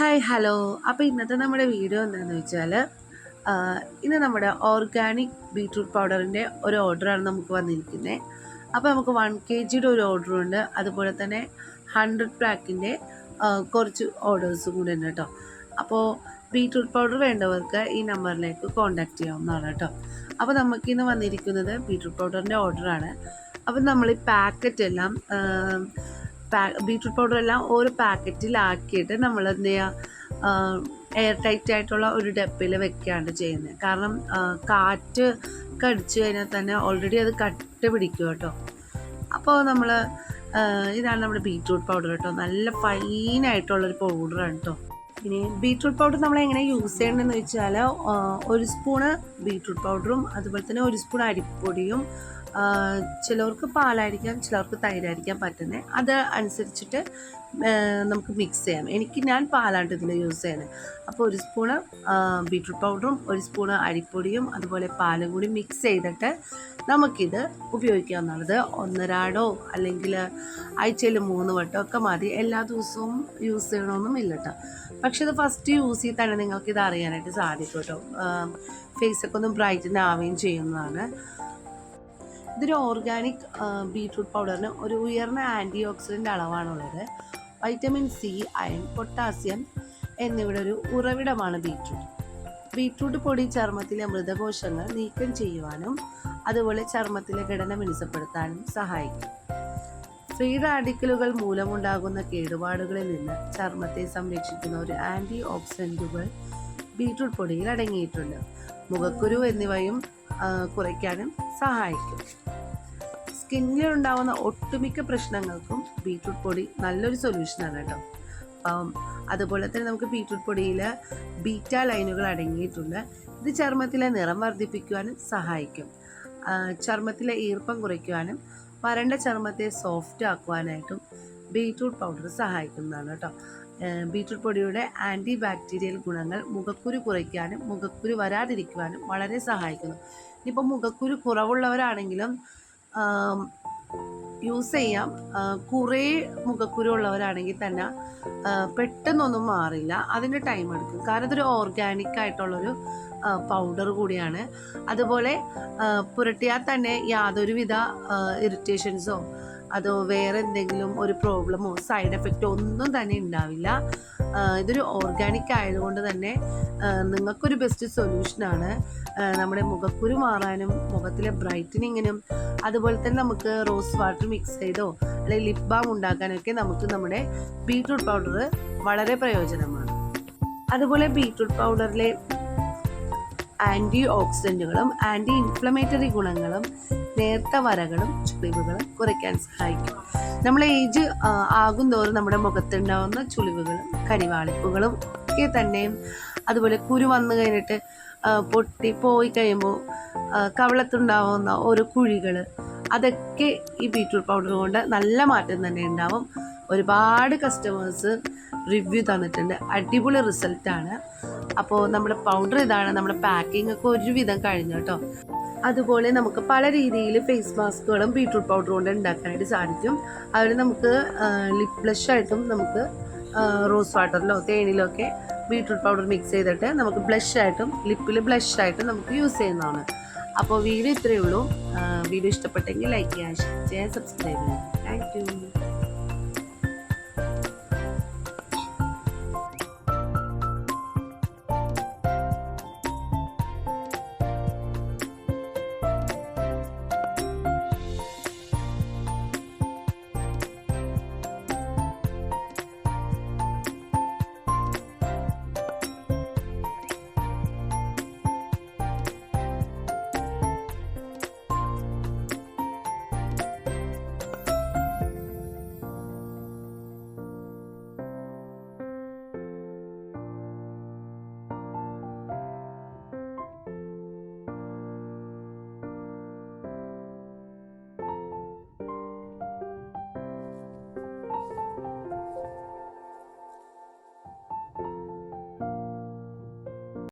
Hi hello അപ്പോൾ ഇന്നത്തെ നമ്മുടെ വീഡിയോ എന്താണെന്ന് വെച്ചാൽ ഇന്ന് നമ്മുടെ ഓർഗാനിക് ബീട്രൂട്ട് പൗഡറിന്റെ ഒരു ഓർഡറാണ് നമുക്ക് വന്നിരിക്കുന്നത് അപ്പോൾ നമുക്ക് വൺ കെ ജിയുടെ ഒരു ഓർഡറുണ്ട് അതുപോലെ തന്നെ ഹൺഡ്രഡ് പാക്കിന്റെ കുറച്ച് ഓർഡേഴ്സും കൂടെ ഉണ്ട് കേട്ടോ. അപ്പോൾ ബീട്രൂട്ട് പൗഡർ വേണ്ടവർക്ക് ഈ നമ്പറിലേക്ക് കോൺടാക്റ്റ് ചെയ്യാവുന്നതാണ് കേട്ടോ. അപ്പോൾ നമുക്കിന്ന് വന്നിരിക്കുന്നത് ബീട്രൂട്ട് പൗഡറിന്റെ ഓർഡറാണ് അപ്പോൾ നമ്മൾ ഈ പാക്കറ്റ് എല്ലാം പാ ബീട്രൂട്ട് പൗഡർ എല്ലാം ഒരു പാക്കറ്റിലാക്കിയിട്ട് നമ്മൾ എന്ത് ചെയ്യുക എയർ ടൈറ്റ് ആയിട്ടുള്ള ഒരു ഡപ്പിൽ വെക്കുകയാണ് ചെയ്യുന്നത് കാരണം കാറ്റ് കടിച്ചു കഴിഞ്ഞാൽ തന്നെ ഓൾറെഡി അത് കട്ട് പിടിക്കും കേട്ടോ. അപ്പോൾ നമ്മൾ ഇതാണ് നമ്മുടെ ബീട്രൂട്ട് പൗഡർ കേട്ടോ. നല്ല ഫൈനായിട്ടുള്ളൊരു പൗഡറാണ് കേട്ടോ ഇനി ബീട്രൂട്ട് പൗഡർ നമ്മൾ എങ്ങനെ യൂസ് ചെയ്യണമെന്ന് വെച്ചാൽ ഒരു സ്പൂണ് ബീട്രൂട്ട് പൗഡറും അതുപോലെ തന്നെ ഒരു സ്പൂൺ അരിപ്പൊടിയും ചിലവർക്ക് പാലായിരിക്കാം ചിലവർക്ക് തൈരായിരിക്കാം പറ്റുന്നത് അത് അനുസരിച്ചിട്ട് നമുക്ക് മിക്സ് ചെയ്യാം. എനിക്ക് ഞാൻ പാലാണ് ഇതിൽ യൂസ് ചെയ്യുന്നത് അപ്പോൾ ഒരു സ്പൂണ് ബീട്രൂട്ട് പൗഡറും ഒരു സ്പൂണ് അരിപ്പൊടിയും അതുപോലെ പാലും കൂടി മിക്സ് ചെയ്തിട്ട് നമുക്കിത് ഉപയോഗിക്കാവുന്നതാണ്. ഒന്നരാടോ അല്ലെങ്കിൽ ആഴ്ചയിൽ മൂന്ന് വട്ടം ഒക്കെ മതി. എല്ലാ ദിവസവും യൂസ് ചെയ്യണമെന്നും ഇല്ല കേട്ടോ പക്ഷെ ഇത് ഫസ്റ്റ് യൂസ് ചെയ്ത് തന്നെ നിങ്ങൾക്ക് ഇത് അറിയാനായിട്ട് സാധിക്കും കേട്ടോ ഫേസൊക്കെ ഒന്ന് ബ്രൈറ്റൻ ആവുകയും ചെയ്യുന്നതാണ്. ഇതൊരു ഓർഗാനിക് ബീട്രൂട്ട് പൗഡറിന് ഒരു ഉയർന്ന ആന്റി ഓക്സിഡന്റ് അളവാണുള്ളത്. വൈറ്റമിൻ സി അയൺ പൊട്ടാസ്യം എന്നിവയുടെ ഒരു ഉറവിടമാണ് ബീട്രൂട്ട് ബീട്രൂട്ട് പൊടി ചർമ്മത്തിലെ മൃതകോശങ്ങൾ നീക്കം ചെയ്യുവാനും അതുപോലെ ചർമ്മത്തിലെ ഘടന മിനുസപ്പെടുത്താനും സഹായിക്കും. ഫ്രീ റാഡിക്കലുകൾ മൂലമുണ്ടാകുന്ന കേടുപാടുകളിൽ നിന്ന് ചർമ്മത്തെ സംരക്ഷിക്കുന്ന ഒരു ആന്റി ഓക്സിഡന്റുകൾ ബീട്രൂട്ട് പൊടിയിൽ അടങ്ങിയിട്ടുണ്ട്. മുഖക്കുരു എന്നിവയും കുറയ്ക്കാനും സഹായിക്കും. സ്കിന്നിൽ ഉണ്ടാകുന്ന ഒട്ടുമിക്ക പ്രശ്നങ്ങൾക്കും ബീറ്റ്റൂട്ട് പൊടി നല്ലൊരു സൊല്യൂഷനാണ് കേട്ടോ. അപ്പം അതുപോലെ തന്നെ നമുക്ക് ബീറ്റ്റൂട്ട് പൊടിയിൽ ബീറ്റ ലൈനുകൾ അടങ്ങിയിട്ടുണ്ട്. ഇത് ചർമ്മത്തിലെ നിറം വർദ്ധിപ്പിക്കുവാനും സഹായിക്കും. ചർമ്മത്തിലെ ഈർപ്പം കുറയ്ക്കുവാനും വരണ്ട ചർമ്മത്തെ സോഫ്റ്റ് ആക്കുവാനായിട്ടും ബീറ്റ്റൂട്ട് പൗഡർ സഹായിക്കുന്നതാണ് കേട്ടോ. ബീട്രൂട്ട് പൊടിയുടെ ആന്റി ബാക്ടീരിയൽ ഗുണങ്ങൾ മുഖക്കുരു കുറയ്ക്കാനും മുഖക്കുരു വരാതിരിക്കുവാനും വളരെ സഹായിക്കുന്നു. ഇനിയിപ്പോൾ മുഖക്കുരു കുറവുള്ളവരാണെങ്കിലും യൂസ് ചെയ്യാം. കുറേ മുഖക്കുരു ഉള്ളവരാണെങ്കിൽ തന്നെ പെട്ടെന്നൊന്നും മാറില്ല. അതിന് ടൈം എടുക്കും. കാരണം ഇതൊരു ഓർഗാനിക് ആയിട്ടുള്ളൊരു പൗഡർ കൂടിയാണ്. അതുപോലെ പുരട്ടിയാൽ തന്നെ യാതൊരുവിധ ഇറിറ്റേഷൻസോ അതോ വേറെ എന്തെങ്കിലും ഒരു പ്രോബ്ലമോ സൈഡ് എഫക്റ്റോ ഒന്നും തന്നെ ഉണ്ടാവില്ല ഇതൊരു ഓർഗാനിക് ആയതുകൊണ്ട് തന്നെ നിങ്ങൾക്കൊരു ബെസ്റ്റ് സൊല്യൂഷനാണ് നമ്മുടെ മുഖക്കുരു മാറാനും മുഖത്തിലെ ബ്രൈറ്റനിങ്ങിനും അതുപോലെ തന്നെ നമുക്ക് റോസ് വാട്ടർ മിക്സ് ചെയ്തോ അല്ലെങ്കിൽ ലിപ് ബാം ഉണ്ടാക്കാനൊക്കെ നമുക്ക് നമ്മുടെ ബീട്രൂട്ട് പൗഡർ വളരെ പ്രയോജനമാണ്. അതുപോലെ ബീട്രൂട്ട് പൗഡറിലെ ആന്റി ഓക്സിഡന്റുകളും ആന്റി ഇൻഫ്ലമേറ്ററി ഗുണങ്ങളും നേർത്ത വരകളും ചുളിവുകളും കുറയ്ക്കാൻ സഹായിക്കും. നമ്മൾ ഏജ് ആകും തോറും നമ്മുടെ മുഖത്തുണ്ടാവുന്ന ചുളിവുകളും കരിവാളിപ്പുകളും ഒക്കെ തന്നെയും അതുപോലെ കുരു വന്നു കഴിഞ്ഞിട്ട് പൊട്ടി പോയി കഴിയുമ്പോൾ കവളത്തുണ്ടാവുന്ന ഓരോ കുഴികൾ അതൊക്കെ ഈ ബീറ്റ്റൂട്ട് പൗഡർ കൊണ്ട് നല്ല മാറ്റം തന്നെ ഉണ്ടാവും. ഒരുപാട് കസ്റ്റമേഴ്സ് റിവ്യൂ തന്നിട്ടുണ്ട്. അടിപൊളി റിസൾട്ടാണ് അപ്പോൾ നമ്മുടെ പൗഡർ ഇതാണ് നമ്മുടെ പാക്കിംഗ് ഒക്കെ ഒരുവിധം കഴിഞ്ഞു കേട്ടോ. അതുപോലെ നമുക്ക് പല രീതിയിൽ ഫേസ് മാസ്കുകളും ബീട്രൂട്ട് പൗഡർ കൊണ്ട് ഉണ്ടാക്കാനായിട്ട് സാധിക്കും. അതിൽ നമുക്ക് ലിപ് ബ്ലഷ് ആയിട്ടും നമുക്ക് റോസ് വാട്ടറിലോ തേനിലോ ഒക്കെ ബീട്രൂട്ട് പൗഡർ മിക്സ് ചെയ്തിട്ട് നമുക്ക് ബ്ലഷ് ആയിട്ടും ലിപ്പിൽ ബ്ലഷ് ആയിട്ടും നമുക്ക് യൂസ് ചെയ്യുന്നതാണ് അപ്പോൾ വീഡിയോ ഇത്രയേ ഉള്ളൂ. വീഡിയോ ഇഷ്ടപ്പെട്ടെങ്കിൽ ലൈക്ക് ചെയ്യാൻ ഷെയർ സബ്സ്ക്രൈബ് ചെയ്യാം താങ്ക് യു